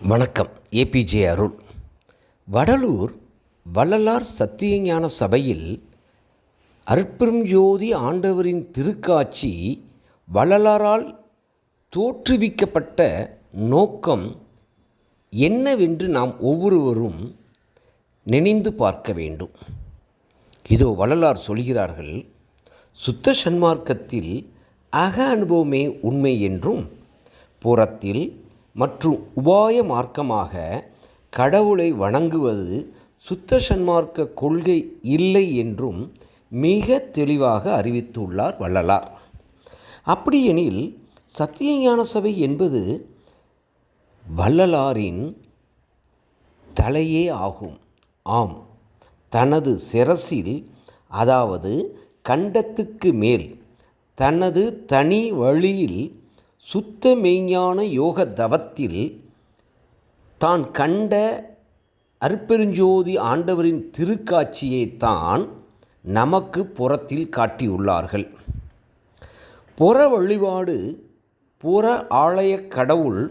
வணக்கம். ஏபிஜே அருள். வடலூர் வள்ளலார் சத்தியஞான சபையில் அருட்பெரும் ஜோதி ஆண்டவரின் திருக்காட்சி வள்ளலாரால் தோற்றுவிக்கப்பட்ட நோக்கம் என்னவென்று நாம் ஒவ்வொருவரும் நினைந்து பார்க்க வேண்டும். இதோ வள்ளலார் சொல்கிறார்கள் சுத்த சன்மார்க்கத்தில் அக அனுபவமே உண்மை என்றும் புறத்தில் மற்றும் உபாய மார்க்கமாக கடவுளை வணங்குவது சுத்த சன்மார்க்க கொள்கை இல்லை என்றும் மிக தெளிவாக அறிவித்துள்ளார் வள்ளலார். அப்படியெனில் சத்தியஞான சபை என்பது வள்ளலாரின் தலையே ஆகும். ஆம் தனது சிரசில் அதாவது கண்டத்துக்கு மேல் தனது தனி வழியில் சுத்த மெய்ஞான யோக தவத்தில் தான் கண்ட அருப்பெருஞ்சோதி ஆண்டவரின் திருக்காட்சியை தான் நமக்கு புறத்தில் காட்டியுள்ளார்கள். புற வழிபாடு புற ஆலய கடவுள்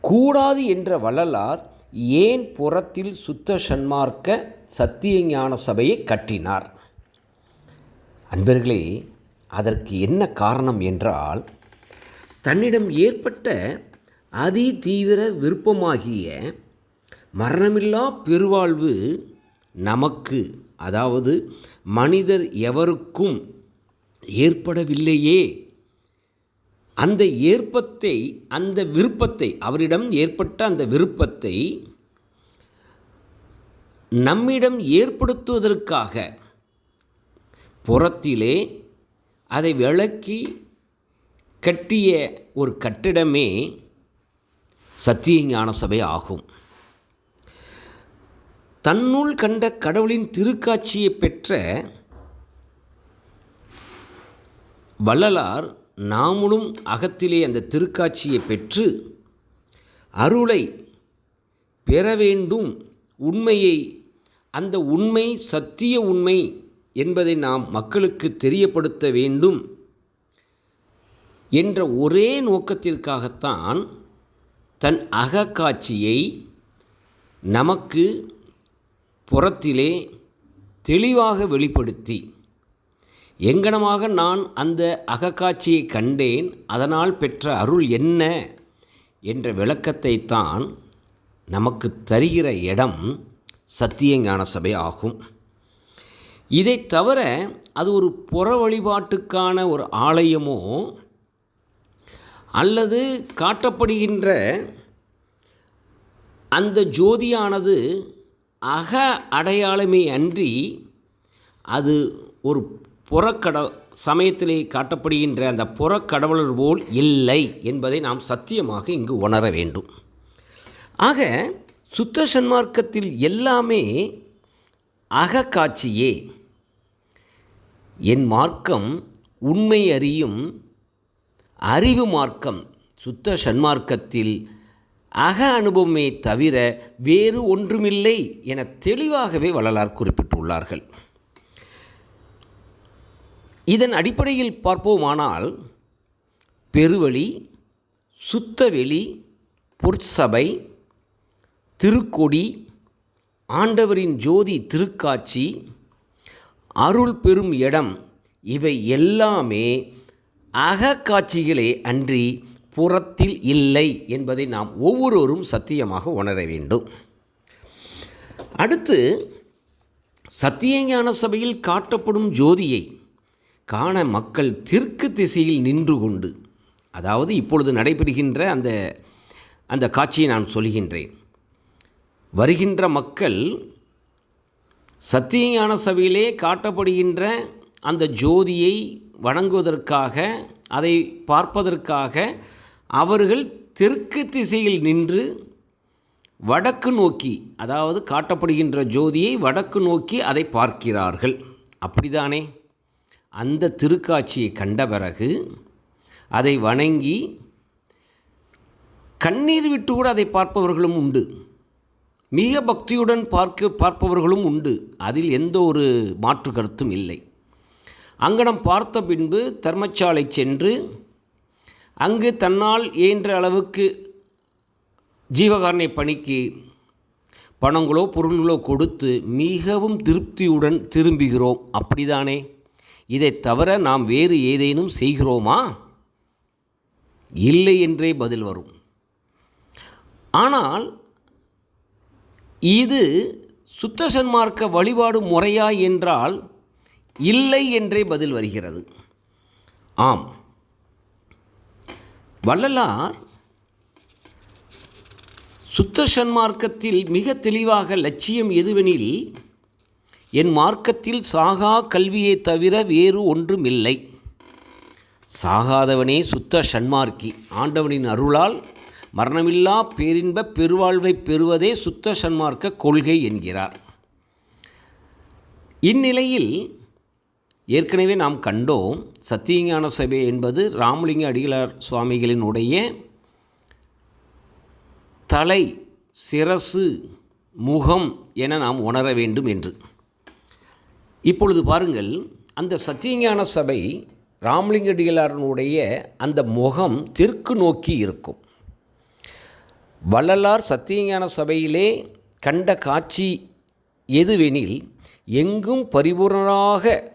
கூடாது என்ற வள்ளலார் ஏன் புறத்தில் சுத்த சன்மார்க்க சத்தியஞான சபையை கட்டினார்? அன்பர்களே அதற்கு என்ன காரணம் என்றால் தன்னிடம் ஏற்பட்ட அதி தீவிர விருப்பமாகிய மரணமில்லா பெருவாழ்வு நமக்கு அதாவது மனிதர் எவருக்கும் ஏற்படவில்லையே. அந்த ஏற்பத்தை அந்த விருப்பத்தை அவரிடம் ஏற்பட்ட அந்த விருப்பத்தை நம்மிடம் ஏற்படுத்துவதற்காக புறத்திலே அதை விளக்கி கட்டிய ஒரு கட்டிடமே சத்தியஞான சபை ஆகும். தன்னுள் கண்ட கடவுளின் திருக்காட்சியை பெற்ற வள்ளலார் நாமளும் அகத்திலே அந்த திருக்காட்சியை பெற்று அருளை பெற வேண்டும். உண்மையை அந்த உண்மை சத்திய உண்மை என்பதை நாம் மக்களுக்கு தெரியப்படுத்த வேண்டும். என்ற ஒரே நோக்கத்திற்காகத்தான் தன் அகக்காட்சியை நமக்கு புறத்திலே தெளிவாக வெளிப்படுத்தி எங்கனமாக நான் அந்த அகக்காட்சியை கண்டேன் அதனால் பெற்ற அருள் என்ன என்ற விளக்கத்தை தான் நமக்கு தருகிற இடம் சத்தியஞான சபை ஆகும். இதை தவிர அது ஒரு புற வழிபாட்டுக்கான ஒரு ஆலயமோ அல்லது காட்டப்படுகின்ற அந்த ஜோதியானது அக அடையாளமே அன்றி அது ஒரு புறக்கட சமயத்திலே காட்டப்படுகின்ற அந்த புறக்கடவுளர் போல் இல்லை என்பதை நாம் சத்தியமாக இங்கு உணர வேண்டும். ஆக சுத்த சன்மார்க்கத்தில் எல்லாமே அகக்காட்சியே என் மார்க்கம் உண்மை அறியும் அறிவு மார்க்கம் சுத்த சன்மார்க்கத்தில் அக அனுபவமே தவிர வேறு ஒன்றுமில்லை என தெளிவாகவே வள்ளலார் குறிப்பிட்டுள்ளார்கள். இதன் அடிப்படையில் பார்ப்போமானால் பெருவழி சுத்தவெளி பொற்சபை திருக்கொடி ஆண்டவரின் ஜோதி திருக்காட்சி அருள் பெறும் இடம் இவை எல்லாமே அகக்காட்சிகளே அன்றி புறத்தில் இல்லை என்பதை நாம் ஒவ்வொருவரும் சத்தியமாக உணர வேண்டும். அடுத்து சத்தியஞான சபையில் காட்டப்படும் ஜோதியை காண மக்கள் தெற்கு திசையில் நின்று கொண்டு அதாவது இப்பொழுது நடைபெறுகின்ற அந்த அந்த காட்சியை நான் சொல்கின்றேன். வருகின்ற மக்கள் சத்தியஞான சபையிலே காட்டப்படுகின்ற அந்த ஜோதியை வணங்குவதற்காக அதை பார்ப்பதற்காக அவர்கள் தெற்கு திசையில் நின்று வடக்கு நோக்கி அதாவது காட்டப்படுகின்ற ஜோதியை வடக்கு நோக்கி அதை பார்க்கிறார்கள். அப்படிதானே அந்த திருக்காட்சியை கண்ட பிறகு அதை வணங்கி கண்ணீர் விட்டு கூட அதை பார்ப்பவர்களும் உண்டு. மிக பக்தியுடன் பார்க்க பார்ப்பவர்களும் உண்டு. அதில் எந்த ஒரு மாற்று கருத்தும் இல்லை. அங்கனம் பார்த்த பின்பு தர்மசாலை சென்று அங்கு தன்னால் இயன்ற அளவுக்கு ஜீவகாரணை பணிக்கு பணங்களோ பொருள்களோ கொடுத்து மிகவும் திருப்தியுடன் திரும்புகிறோம். அப்படிதானே? இதை தவிர நாம் வேறு ஏதேனும் செய்கிறோமா? இல்லை என்றே பதில் வரும். ஆனால் இது சுத்த சன்மார்க்க வழிபாடு முறையா என்றால் இல்லை என்றே பதில் வருகிறது. ஆம். வள்ளலார் சுத்த சன்மார்க்கத்தில் மிக தெளிவாக லட்சியம் எதுவெனில் என் மார்க்கத்தில் சாகா கல்வியை தவிர வேறு ஒன்றும் இல்லை சாகாதவனே சுத்த சன்மார்க்கி ஆண்டவனின் அருளால் மரணமில்லா பேரின்ப பெருவாழ்வை பெறுவதே சுத்த சன்மார்க்க கொள்கை என்கிறார். இந்நிலையில் ஏற்கனவே நாம் கண்டோம் சத்தியஞான சபை என்பது ராமலிங்க அடிகளார் சுவாமிகளினுடைய தலை சிரசு முகம் என நாம் உணர வேண்டும் என்று. இப்பொழுது பாருங்கள் அந்த சத்தியஞான சபை ராமலிங்க அடிகளாரனுடைய அந்த முகம் தெற்கு நோக்கி இருக்கும். வள்ளலார் சத்தியஞான சபையிலே கண்ட காட்சி எதுவெனில் எங்கும் பரிபூர்ணராக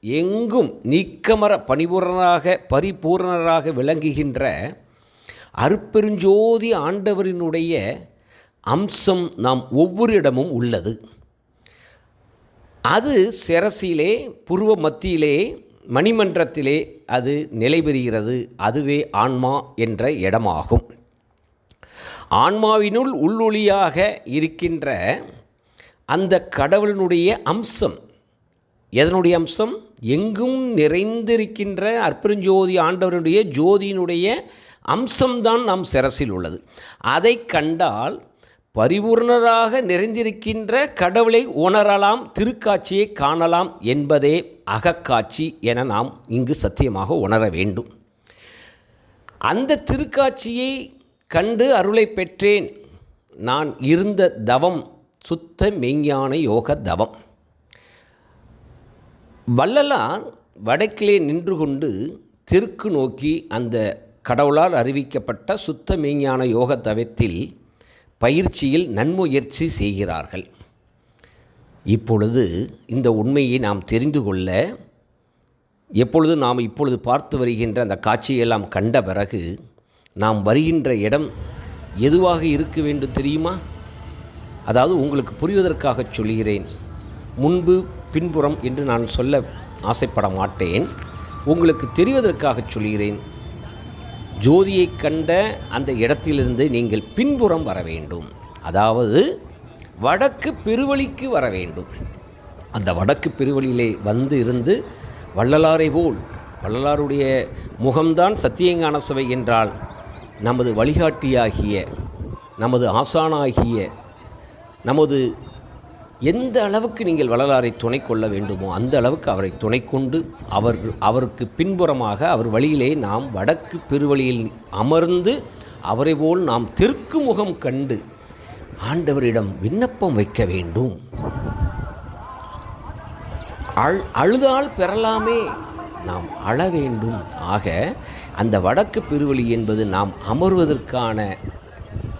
எங்கும் நீக்கமர பணிபூரணராக பரிபூரணராக விளங்குகின்ற அருப்பெருஞ்சோதி ஆண்டவரினுடைய அம்சம் நாம் ஒவ்வொரு இடமும் உள்ளது. அது சிரசிலே புருவ மத்தியிலே மணிமன்றத்திலே அது நிலை பெறுகிறது அதுவே ஆன்மா என்ற இடமாகும். ஆன்மாவினுள் உள்ளொளியாக இருக்கின்ற அந்த கடவுளினுடைய அம்சம் எதனுடைய அம்சம்? எங்கும் நிறைந்திருக்கின்ற அற்புதஞ்சோதி ஆண்டவருடைய ஜோதியினுடைய அம்சம்தான் நம் சிரசில் உள்ளது. அதை கண்டால் பரிபூர்ணராக நிறைந்திருக்கின்ற கடவுளை உணரலாம் திருக்காட்சியை காணலாம் என்பதே அகக்காட்சி என நாம் இங்கு சத்தியமாக உணர வேண்டும். அந்த திருக்காட்சியை கண்டு அருளை பெற்றேன். நான் இருந்த தவம் சுத்த மெய்ஞான யோக தவம். வள்ளலார் வடக்கிலே நின்று கொண்டு தெற்கு நோக்கி அந்த கடவுளால் அறிவிக்கப்பட்ட சுத்த மெய்ஞான யோக தவத்தில் பயிற்சியில் நன்முயற்சி செய்கிறார்கள். இப்பொழுது இந்த உண்மையை நாம் தெரிந்து கொள்ள எப்பொழுது நாம் இப்பொழுது பார்த்து வருகின்ற அந்த காட்சியெல்லாம் கண்ட பிறகு நாம் வருகின்ற இடம் எதுவாக இருக்க வேண்டும் தெரியுமா? அதாவது உங்களுக்கு புரிவதற்காக சொல்கிறேன் முன்பு பின்புறம் என்று நான் சொல்ல ஆசைப்பட மாட்டேன். உங்களுக்கு தெரிவதற்காக சொல்கிறேன். ஜோதியை கண்ட அந்த இடத்திலிருந்து நீங்கள் பின்புறம் வர வேண்டும். அதாவது வடக்கு பெருவழிக்கு வர வேண்டும். அந்த வடக்கு பெருவழியிலே வந்து இருந்து வள்ளலாரை போல் வள்ளலாருடைய முகம்தான் சத்தியங்கான சபை என்றால் நமது வழிகாட்டியாகிய நமது ஆசானாகிய நமது எந்த அளவுக்கு நீங்கள் வள்ளலாரை துணை கொள்ள வேண்டுமோ அந்த அளவுக்கு அவரை துணை கொண்டு அவர் அவருக்கு பின்புறமாக அவர் வழியிலே நாம் வடக்கு பெருவழியில் அமர்ந்து அவரை போல் நாம் தெற்கு முகம் கண்டு ஆண்டவரிடம் விண்ணப்பம் வைக்க வேண்டும். அழ் அழுதால் பெறலாமே நாம் அழ வேண்டும். ஆக அந்த வடக்கு பெருவழி என்பது நாம் அமர்வதற்கான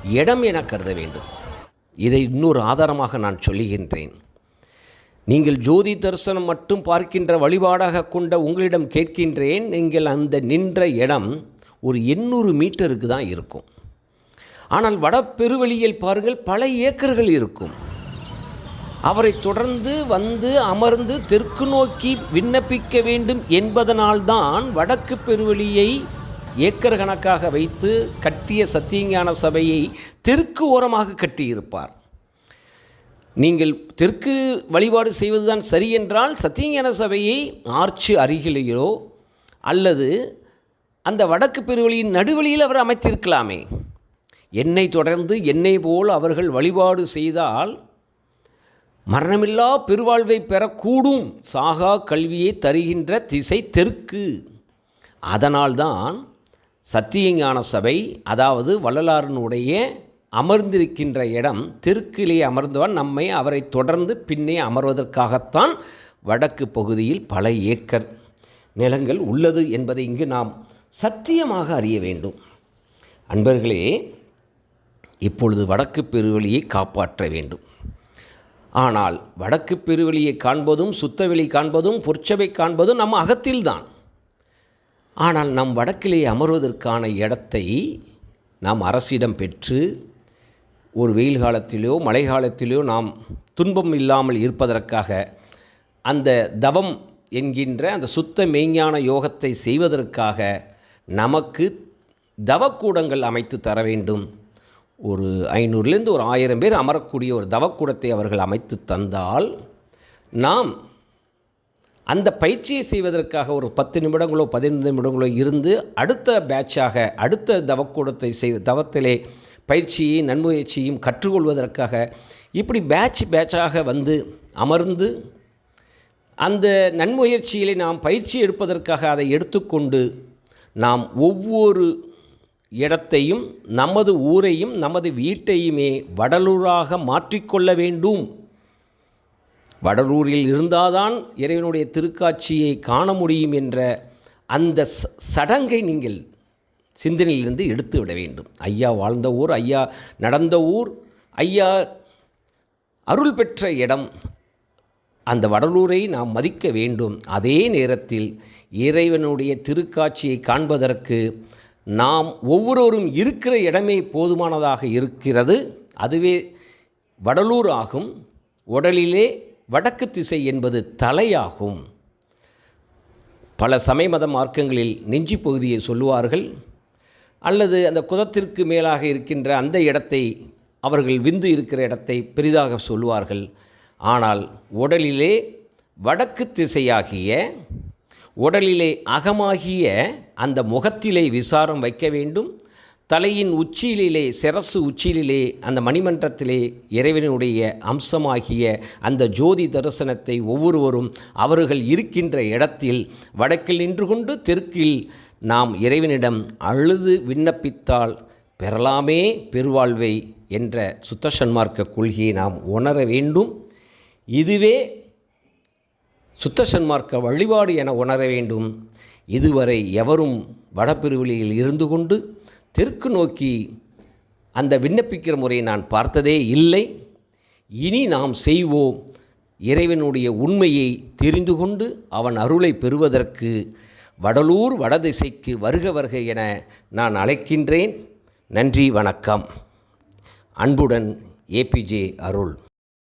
இடம் என கருத வேண்டும். இதை இன்னொரு ஆதாரமாக நான் சொல்லுகின்றேன். நீங்கள் ஜோதி தரிசனம் மட்டும் பார்க்கின்ற வழிபாடாக கொண்ட உங்களிடம் கேட்கின்றேன் நீங்கள் அந்த நின்ற இடம் ஒரு எண்ணூறு மீட்டருக்கு தான் இருக்கும். ஆனால் வட பெருவெளியில் பாருங்கள் பல ஏக்கர்கள் இருக்கும். அவரை தொடர்ந்து வந்து அமர்ந்து தெற்கு நோக்கி விண்ணப்பிக்க வேண்டும் என்பதனால்தான் வடக்கு பெருவெளியை ஏக்கர் கணக்காக வைத்து கட்டிய சத்தியஞான சபையை தெற்கு ஓரமாக கட்டியிருப்பார். நீங்கள் தெற்கு வழிபாடு செய்வதுதான் சரி என்றால் சத்தியஞான சபையை ஆர்ச்சு அருகிலேயோ அல்லது அந்த வடக்கு பெருவழியின் நடுவழியில் அவர் அமைத்திருக்கலாமே. என்னை தொடர்ந்து என்னை போல் அவர்கள் வழிபாடு செய்தால் மரணமில்லா பெருவாழ்வை பெறக்கூடும் சாகா கல்வியை தருகின்ற திசை தெற்கு. அதனால்தான் சத்தியஞான சபை அதாவது வள்ளலாரனுடைய அமர்ந்திருக்கின்ற இடம் தெற்கிலே அமர்ந்தவன் நம்மை அவரை தொடர்ந்து பின்னே அமர்வதற்காகத்தான் வடக்கு பகுதியில் பல ஏக்கர் நிலங்கள் உள்ளது என்பதை இங்கு நாம் சத்தியமாக அறிய வேண்டும். அன்பர்களே இப்பொழுது வடக்கு பெருவெளியை காப்பாற்ற வேண்டும். ஆனால் வடக்கு பெருவெளியை காண்பதும் சுத்தவெளி காண்பதும் பொற்சபை காண்பதும் நம்ம அகத்தில்தான். ஆனால் நம் வடக்கிலே அமர்வதற்கான இடத்தை நாம் அரசிடம் பெற்று ஒரு வெயில் காலத்திலோ மழை காலத்திலோ நாம் துன்பம் இல்லாமல் இருப்பதற்காக அந்த தவம் என்கின்ற அந்த சுத்த மெய்ஞான யோகத்தை செய்வதற்காக நமக்கு தவக்கூடங்கள் அமைத்து தர வேண்டும். ஒரு ஐநூறுலேருந்து ஒரு ஆயிரம் பேர் அமரக்கூடிய ஒரு தவக்கூடத்தை அவர்கள் அமைத்து தந்தால் நாம் அந்த பயிற்சியை செய்வதற்காக ஒரு பத்து நிமிடங்களோ பதினைந்து நிமிடங்களோ இருந்து அடுத்த பேட்சாக அடுத்த தவக்கூடத்தை செய் தவத்திலே பயிற்சியையும் நன்முயற்சியும் கற்றுக்கொள்வதற்காக இப்படி பேட்ச் பேட்சாக வந்து அமர்ந்து அந்த நன்முயற்சியிலே நாம் பயிற்சி எடுப்பதற்காக அதை எடுத்துக்கொண்டு நாம் ஒவ்வொரு இடத்தையும் நமது ஊரையும் நமது வீட்டையுமே வடலூராக மாற்றிக்கொள்ள வேண்டும். வடலூரில் இருந்தால்தான் இறைவனுடைய திருக்காட்சியை காண முடியும் என்ற அந்த ச- சடங்கை நீங்கள் சிந்தனையிலிருந்து எடுத்து விட வேண்டும். ஐயா வாழ்ந்த ஊர் ஐயா நடந்த ஊர் ஐயா அருள் பெற்ற இடம். அந்த வடலூரை நாம் மதிக்க வேண்டும். அதே நேரத்தில் இறைவனுடைய திருக்காட்சியை காண்பதற்கு நாம் ஒவ்வொருவரும் இருக்கிற இடமே போதுமானதாக இருக்கிறது. அதுவே வடலூர் ஆகும். உடலிலே வடக்கு திசை என்பது தலையாகும். பல சமயமத மார்க்கங்களில் நெஞ்சி பகுதியை சொல்லுவார்கள். அல்லது அந்த குதத்திற்கு மேலாக இருக்கின்ற அந்த இடத்தை அவர்கள் விந்து இருக்கிற இடத்தை பெரிதாக சொல்லுவார்கள். ஆனால் உடலிலே வடக்கு திசையாகிய உடலிலே அகமாகிய அந்த முகத்திலே விசாரம் வைக்க வேண்டும். தலையின் உச்சியிலே சிரசு உச்சியிலே அந்த மணிமன்றத்திலே இறைவனுடைய அம்சமாகிய அந்த ஜோதி தரிசனத்தை ஒவ்வொருவரும் அவர்கள் இருக்கின்ற இடத்தில் வடக்கில் நின்று கொண்டு தெற்கில் நாம் இறைவனிடம் அழுது விண்ணப்பித்தால் பெறலாமே பெருவாழ்வை என்ற சுத்த சன்மார்க்க கொள்கையை நாம் உணர வேண்டும். இதுவே சுத்த சன்மார்க்க வழிபாடு என உணர வேண்டும். இதுவரை எவரும் வடபெருவெளியில் இருந்து கொண்டு தெற்கு நோக்கி அந்த விண்ணப்பிக்கிற முறையை நான் பார்த்ததே இல்லை. இனி நாம் செய்வோம். இறைவனுடைய உண்மையை தெரிந்து கொண்டு அவன் அருளை பெறுவதற்கு வடலூர் வடதிசைக்கு வருக வருக என நான் அழைக்கின்றேன். நன்றி வணக்கம். அன்புடன் ஏபிஜே அருள்.